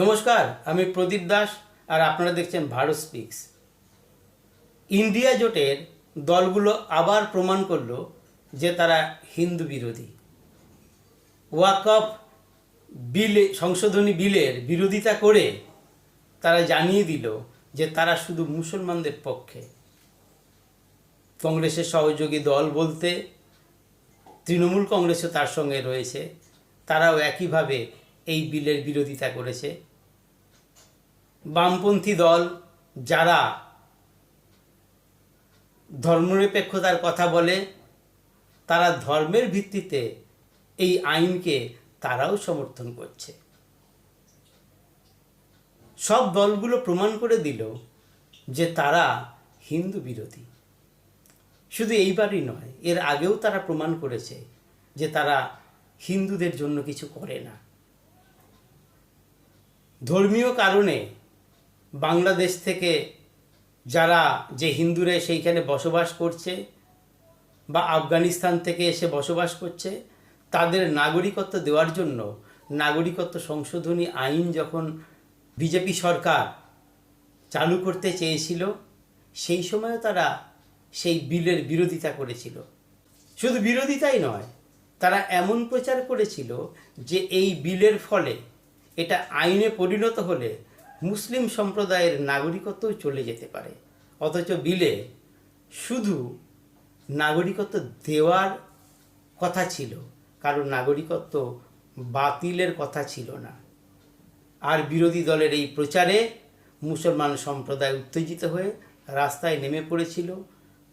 নমস্কার, আমি প্রদীপ দাস আর আপনারা দেখছেন ভারত স্পিক্স। ইন্ডিয়া জোটের দলগুলো আবার প্রমাণ করল যে তারা হিন্দু বিরোধী। ওয়াকফ বিলে, সংশোধনী বিলের বিরোধিতা করে তারা জানিয়ে দিল যে তারা শুধু মুসলমানদের পক্ষে। কংগ্রেসের সহযোগী দল বলতে তৃণমূল কংগ্রেসও তার সঙ্গে রয়েছে। তারাও একইভাবে এই বিলের বিরোধিতা করেছে। বামপন্থী দল যারা ধর্মনিরপেক্ষতার কথা বলে, তারা ধর্মের ভিত্তিতে এই আইনকে তারাও সমর্থন করছে। সব দলগুলো প্রমাণ করে দিল যে তারা হিন্দু বিরোধী। শুধু এইবারই নয়, এর আগেও তারা প্রমাণ করেছে যে তারা হিন্দুদের জন্য কিছু করে না। ধর্মীয় কারণে বাংলাদেশ থেকে যারা যে হিন্দুরা সেইখানে বসবাস করছে বা আফগানিস্তান থেকে এসে বসবাস করছে, তাদের নাগরিকত্ব দেওয়ার জন্য নাগরিকত্ব সংশোধনী আইন যখন বিজেপি সরকার চালু করতে চেয়েছিল, সেই সময়ও তারা সেই বিলের বিরোধিতা করেছিল। শুধু বিরোধিতাই নয়, তারা এমন প্রচার করেছিল যে এই বিলের ফলে, এটা আইনে পরিণত হলে মুসলিম সম্প্রদায়ের নাগরিকত্বও চলে যেতে পারে। অথচ বিলে শুধু নাগরিকত্ব দেওয়ার কথা ছিল, কারণ নাগরিকত্ব বাতিলের কথা ছিল না। আর বিরোধী দলের এই প্রচারে মুসলমান সম্প্রদায় উত্তেজিত হয়ে রাস্তায় নেমে পড়েছিল।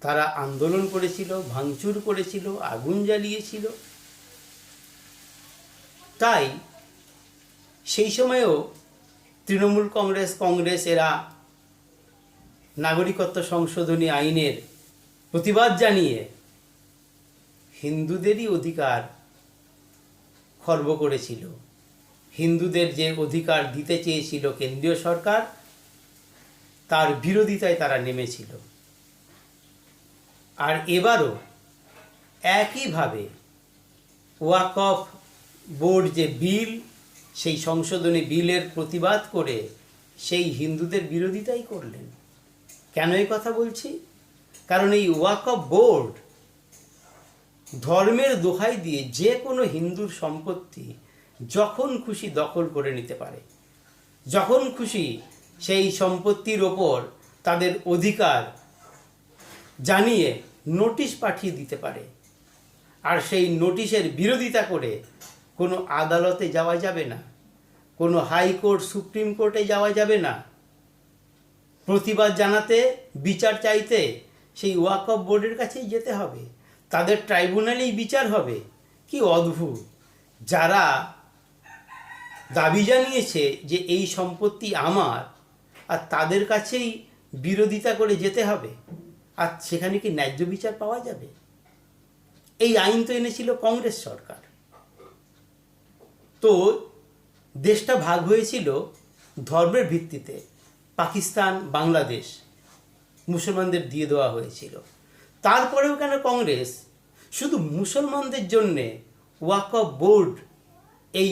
তারা আন্দোলন করেছিল, ভাঙচুর করেছিল, আগুন জ্বালিয়েছিল। তাই সেই সময়েও তৃণমূল কংগ্রেস কংগ্রেস এরা নাগরিকত্ব সংশোধনী আইনের প্রতিবাদ জানিয়ে হিন্দুদেরই অধিকার খর্ব করেছিল। হিন্দুদের যে অধিকার দিতে চেয়েছিল কেন্দ্রীয় সরকার, তার বিরোধিতায় তারা নেমেছিল। আর এবারও একইভাবে ওয়াকফ বোর্ড যে বিল সেই সংশোধনী বিলের প্রতিবাদ করে সেই হিন্দুদের বিরোধিতাই করলেন। কেন এই কথা বলছি? কারণ এই ওয়াক অফ বোর্ড ধর্মের দোহাই দিয়ে যে কোনো হিন্দুর সম্পত্তি যখন খুশি দখল করে নিতে পারে। যখন খুশি সেই সম্পত্তির ওপর তাদের অধিকার জানিয়ে নোটিশ পাঠিয়ে দিতে পারে। আর সেই নোটিশের বিরোধিতা করে কোনো আদালতে যাওয়া যাবে না, কোনো হাইকোর্ট সুপ্রিম কোর্টে যাওয়া যাবে না। প্রতিবাদ জানাতে, বিচার চাইতে সেই ওয়াকফ বোর্ডের কাছেই যেতে হবে। তাদের ট্রাইব্যুনালেই বিচার হবে। কি অদ্ভুত। যারা দাবি জানিয়েছে যে এই সম্পত্তি আমার, আর তাদের কাছেই বিরোধিতা করে যেতে হবে, আর সেখানে কি ন্যায্য বিচার পাওয়া যাবে? এই আইন তো এনেছিল কংগ্রেস সরকার। তো দেশটা ভাগ হয়েছিল ধর্মের ভিত্তিতে। পাকিস্তান, বাংলাদেশ মুসলমানদের দিয়ে দেওয়া হয়েছিল। তারপরেও কেন কংগ্রেস? শুধু মুসলমানদের জন্যে ওয়াকফ বোর্ড এই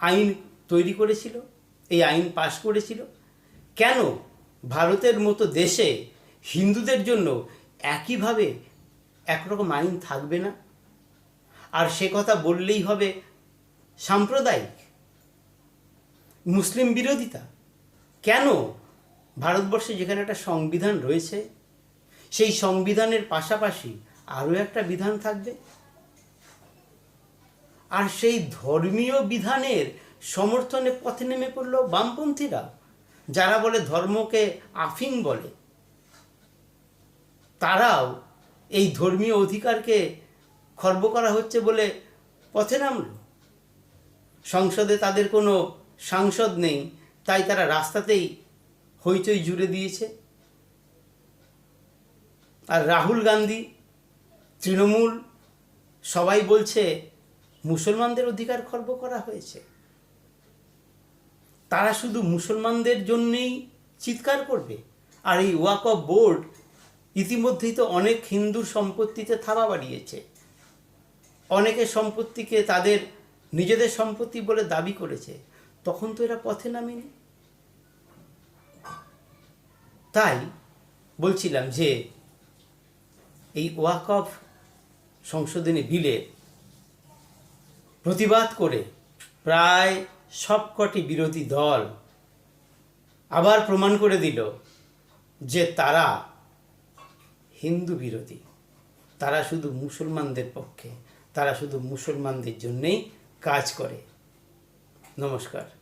আইন তৈরি করেছিল, এই আইন পাশ করেছিল। কেন? ভারতের মতো দেশে হিন্দুদের জন্য একইভাবে একরকম আইন থাকবে না। আর সে কথা বললেই হবে সাম্প্রদায়িক, মুসলিম বিরোধিতা? কেন ভারতবর্ষে যেখানে একটা সংবিধান রয়েছে, সেই সংবিধানের পাশাপাশি আরও একটা বিধান থাকবে? আর সেই ধর্মীয় বিধানের সমর্থনে পথে নেমে পড়ল বামপন্থীরা, যারা বলে ধর্মকে আফিং বলে। তারাও এই ধর্মীয় অধিকারকে খর্ব করা হচ্ছে বলে পথে নামল। সংসদে তাদের কোনো সাংসদ নেই, তাই তারা রাস্তাতেই হইচই জুড়ে দিয়েছে। আর রাহুল গান্ধী, তৃণমূল, সবাই বলছে মুসলমানদের অধিকার খর্ব করা হয়েছে। তারা শুধু মুসলমানদের জন্যেই চিৎকার করবে। আর এই ওয়াক অফ বোর্ড ইতিমধ্যেই তো অনেক হিন্দুর সম্পত্তিতে থাবা বাড়িয়েছে। অনেকের সম্পত্তিকে তাদের নিজেদের সম্পত্তি বলে দাবি করেছে, তখন তো এরা পথে নামেনি। তাই বলছিলাম যে, এই ওয়াক অফ সংশোধনী বিলে প্রতিবাদ করে প্রায় সবকটি বিরোধী দল আবার প্রমাণ করে দিল যে তারা হিন্দু বিরোধী। তারা শুধু মুসলমানদের পক্ষে, তারা শুধু মুসলমানদের জন্যেই কাজ করে। নমস্কার।